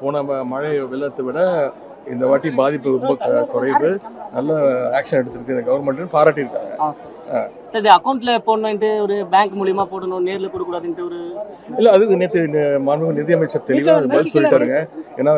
போன மழை வெள்ளத்தை விட இந்த வாட்டி பாதிப்பு ரொம்ப க- குறைவு. நல்ல ஆக்ஷன் எடுத்திருக்கு. கவர்மெண்ட் பாராட்டியிருக்காங்க. சார். இது அக்கௌண்ட்ல போடணுன்ட்டு ஒரு பேங்க் மூலியமா போடணும் நேர்ல கொடுக்கூடாதுன்ட்டு ஒரு இல்ல அதுக்கு நேற்று மாண்பு நிதியமைச்சர் தெளிவாக பதில் சொல்லிட்டாருங்க. ஏன்னா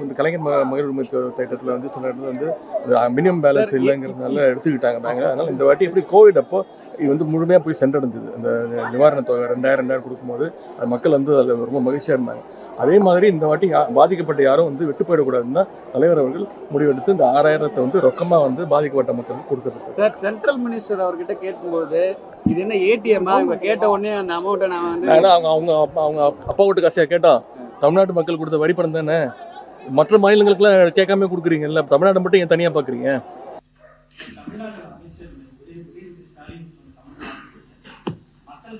இந்த கலைஞர் ம- மகளிர் உரிமை திட்டத்தில் வந்து சில இடத்துல வந்து மினிமம் பேலன்ஸ் இல்லைங்கிறதுனால எடுத்துக்கிட்டாங்க நாங்கள் அதனால இந்த வாட்டி எப்படி கோவிட் அப்போ இது வந்து முழுமையாக போய் சென்றடைஞ்சது. அந்த நிவாரணத் தொகை ரெண்டாயிரம் ரெண்டாயிரம் கொடுக்கும்போது அது மக்கள் வந்து அதில் ரொம்ப மகிழ்ச்சியாக இருந்தாங்க. அதே மாதிரி இந்த வாட்டி யா- பாதிக்கப்பட்ட யாரும் வந்து விட்டு போயிடக்கூடாதுன்னு தான் தலைவர் அவர்கள் முடிவெடுத்து இந்த ஆறாயிரத்தை வந்து ரொக்கமாக வந்து பாதிக்கப்பட்ட மக்களுக்கு கொடுக்குறது சார் சென்ட்ரல் மினிஸ்டர் அவர்கிட்ட கேட்கும்போது இது என்ன ஏடிஎம்மா இவங்க கேட்ட உடனே அந்த அமௌண்ட்டை நான் வந்து ஏன்னா அவங்க அவங்க அப்பா அவங்க அப்பா வீட்டு காசையா கேட்டோம் தமிழ்நாட்டு மக்கள் கொடுத்த வரி பணம் தானே? மற்ற மாநிலங்களுக்குலாம் கேட்காம கொடுக்குறீங்கல்ல தமிழ்நாடு மட்டும் ஏன் தனியாக பார்க்குறீங்க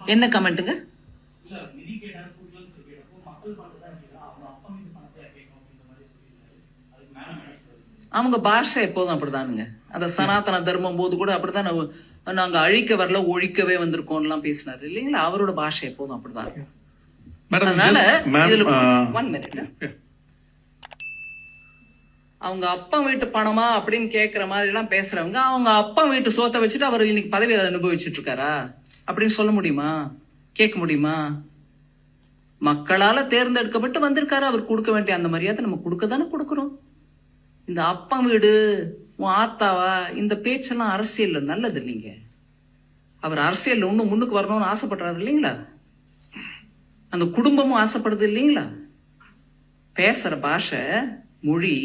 என்ன கமெண்ட்டுங்க அவங்க பாஷை எப்போதும் அப்படிதானுங்க. அந்த சனாதன தர்மம் போது கூட அப்படிதான் நாங்க- அழிக்க வரல ஒழிக்கவே வந்திருக்கோம்லாம் பேசினாரு. இல்லைங்களா? அவரோட பாஷை எப்போதும் அப்படிதான். அதனால uh, ஒன் மினிட் அவங்க அப்பா வீட்டு பணமா அப்படின்னு கேக்குற மாதிரி எல்லாம் பேசுறவங்க அவங்க அப்பா வீட்டு சோத்தை வச்சுட்டு அவர் இன்னைக்கு பதவி அனுபவிச்சுட்டு இருக்காரா? அப்படின்னு சொல்ல முடியுமா? கேட்க முடியுமா? மக்களால தேர்ந்தெடுக்கப்பட்டு வந்திருக்காரு. அவர் கொடுக்க வேண்டிய அந்த மரியாதை நம்ம கொடுக்க தானே கொடுக்குறோம். இந்த அப்பா வீடு உன் ஆத்தாவா இந்த பேச்செல்லாம் அரசியல்ல நல்லது இல்லைங்க. அவர் அரசியல்ல இன்னும் முன்னுக்கு வரணும்னு ஆசைப்படுறாரு இல்லைங்களா? அந்த குடும்பமும் ஆசைப்படுது இல்லைங்களா? பேசுற பாஷை மொழி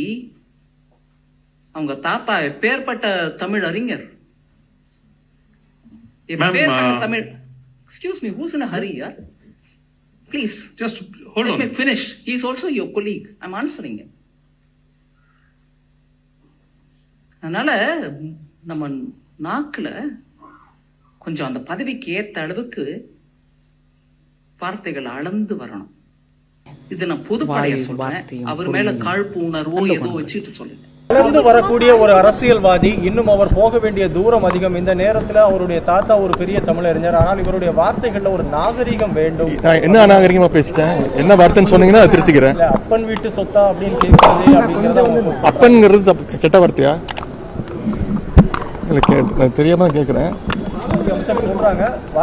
அவங்க தாத்தா எப்பேற்பட்ட தமிழ் அறிஞர். எப்பேற்பட்ட Tamil excuse me who's in Hari please just hold Let on. me finish. He is also your colleague. I'm answering him. அதனால நம்ம நாக்குல கொஞ்சம் அந்த பதவிக்கு ஏத்த அளவுக்கு வார்த்தைகள் அளந்து வரணும் இது நான் பொதுப்படைய சொல்றேன் அவர் மேல காழ்ப்பு உணர்வோ ஏதோ வச்சுட்டு சொல்லுங்க வளர்ந்து வரக்கூடிய ஒரு அரசியல்வாதி இன்னும் அவர் போக வேண்டிய தூரம் அதிகம். இந்த நேரத்துல அவருடைய தாத்தா ஒரு பெரிய தமிழறிஞர். ஆனால் இவருடைய வார்த்தைகள்ல ஒரு நாகரிகம் வேண்டும். நான் என்ன அநாகரிகமாக பேசிட்டேன்? என்ன வார்த்தைன்னு சொன்னீங்கன்னா அதை திருத்திக்கிறேன். அப்பன் வீட்டு சொத்தா அப்படின்னு கேட்கறது அப்படிங்கறத அப்பன்ங்கிறது தப்பு கெட்ட வார்த்தையா? இல்லை தெரியாம கேட்குறேன்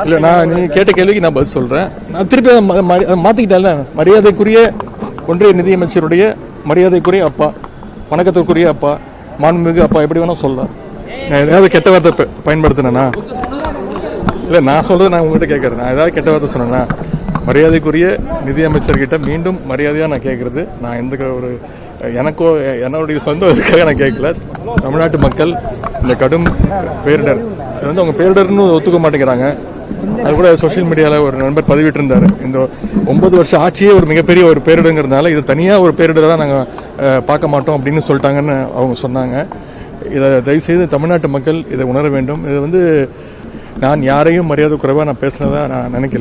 இல்லை நான் நீ கேட்ட கேள்விக்கு நான் பதில் சொல்கிறேன் நான் திருப்பி அதை ம- மரி- அதை மாற்றிக்கிட்டேன்ல மரியாதைக்குரிய ஒன்றிய நிதியமைச்சருடைய மரியாதைக்குரிய அப்பா. வணக்கத்திற்குரிய அப்பா மாண்புமிகு அப்பா எப்படி வேணா சொல்லலாம். நான் ஏதாவது கெட்ட வார்த்தை பயன்படுத்தினேன்னா இல்லை நான் சொல்றது நான் உங்ககிட்ட கேட்கறேன். நான் ஏதாவது கெட்ட வார்த்தை சொன்னேன்னா மரியாதைக்குரிய நிதியமைச்சர்கிட்ட மீண்டும் மரியாதையாக நான் கேட்கறது. நான் எந்த ஒரு எனக்கோ என்னுடைய சொந்த இதுக்காக நான் கேட்கல. தமிழ்நாட்டு மக்கள் இந்த கடும் பேரிடர். இது வந்து அவங்க பேரிடர்னு ஒத்துக்க மாட்டேங்கிறாங்க. அது கூட சோஷியல் மீடியாவில் ஒரு நண்பர் பதிவிட்டிருந்தாரு. இந்த ஒன்பது வருஷம் ஆட்சியே ஒரு மிகப்பெரிய ஒரு பேரிடங்கிறதுனால இது தனியாக ஒரு பேரிடராக நாங்கள் பார்க்க மாட்டோம் அப்படின்னு சொல்லிட்டாங்கன்னு அவங்க சொன்னாங்க. இதை தயவுசெய்து தமிழ்நாட்டு மக்கள் இதை உணர வேண்டும். இது வந்து நான் யாரையும் மரியாதை குறைவாக நான் பேசினதாக நான் நினைக்கல.